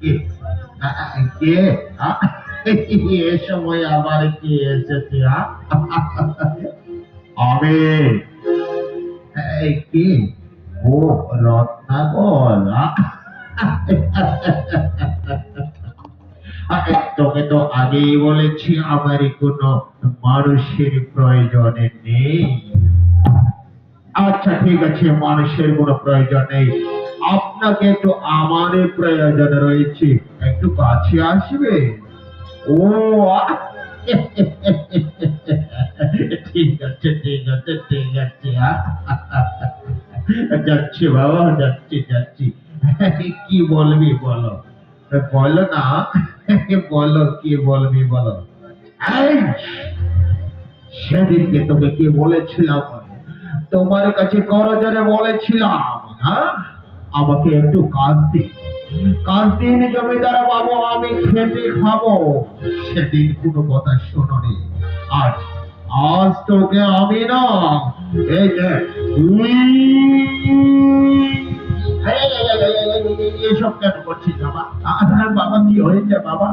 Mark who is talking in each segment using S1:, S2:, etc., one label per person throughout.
S1: কে আবার কে এসেছে আমি ও রত্নাকর তোকে তো আগেই বলেছি আমার কোনো মানুষের প্রয়োজন নেই আচ্ছা ঠিক আছে, মানুষের কোনো প্রয়োজন নেই। আপনাকে একটু আমারই প্রয়োজন রয়েছে। একটু কাছে আসবে? ও ঠিক আছে ঠিক আছে ঠিক আছে যাচ্ছি বাবা, যাচ্ছি যাচ্ছি। কি বলবি বলো? বলো না, বলো, কি বলবি বলো? সেদিনকে তোকে কি বলেছিলাম? তোমার কাছে করজরে বলেছিলাম হ্যাঁ? আমাকে একটু কাঁদতে দিন জমিদার বাবু, আমি খেতে খাব। সেদিন কোনো কথা শোনি আজ আজ তোকে আমি না, এই যে কেন করছিস বাবা? আর বাবা, কি হয়েছে বাবা?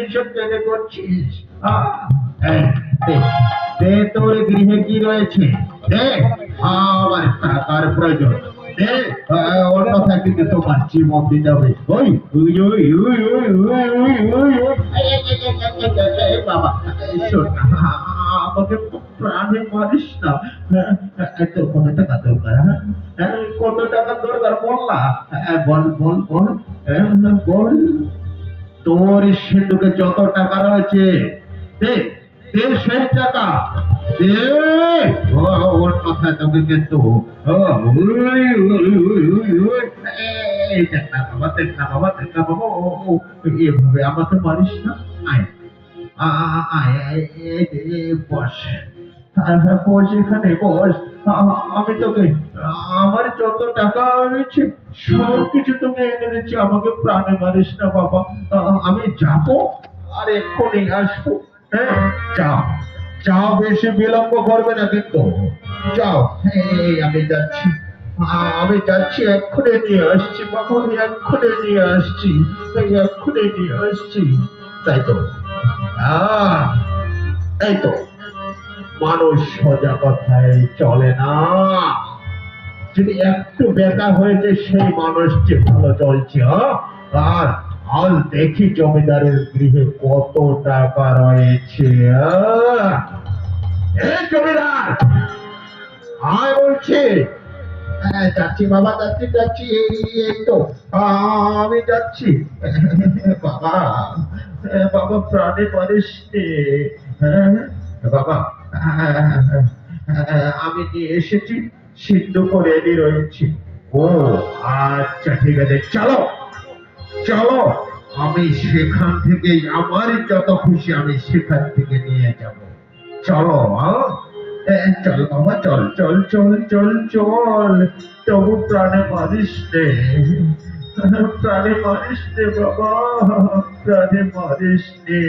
S1: এইসব কেন করছিস? তোর গৃহে কি রয়েছে? দেখ আমার টাকার প্রয়োজন। তোর কত টাকা দরকার হ্যাঁ? কত টাকা দরকার যত টাকা রয়েছে শেষ টাকা এভাবে আমাকে মারিস না বস হ্যাঁ, হ্যাঁ, এখানে বস আমি তোকে আমার যত টাকা রয়েছে সব কিছু তোকে এনে দিচ্ছি আমাকে প্রাণে মারিস না বাবা আমি যাব আর এক্ষুনি আসব হ্যাঁ যাও যাও বেশি বিলম্ব করবে না কিন্তু। এই আমি যাচ্ছি। আমি যাচ্ছি, এক্ষুনি নিয়ে আসছি বাবা আমি এক্ষুনি নিয়ে আসছি এই এক্ষুনি নিয়ে আসছি। তাই তো। এই তো। মানুষ সোজা কথায় চলে না। যদি একটু বেকা হয়েছে, সেই মানুষটি ভালো চলছে হ্যাঁ? আর আজ দেখি জমিদারের গৃহে কত টাকা রয়েছে। জমিদার আয় বলছি। হ্যাঁ যাচ্ছি বাবা যাচ্ছি যাচ্ছি এই তো। আমি যাচ্ছি। বাবা বাবা প্রাণে পারিস বাবা আমি নিয়ে এসেছি সিদ্ধ করে এনে রয়েছি। ও আচ্ছা ঠিক আছে চলো। চলো, আমি সেখান থেকে আমার যত খুশি আমি সেখান থেকে নিয়ে যাব। চলো? চল বাবা চল চল চল চল চল। তবু প্রাণে মারিস নে। প্রাণে মারিস নে, বাবা। প্রাণে মারিস নে।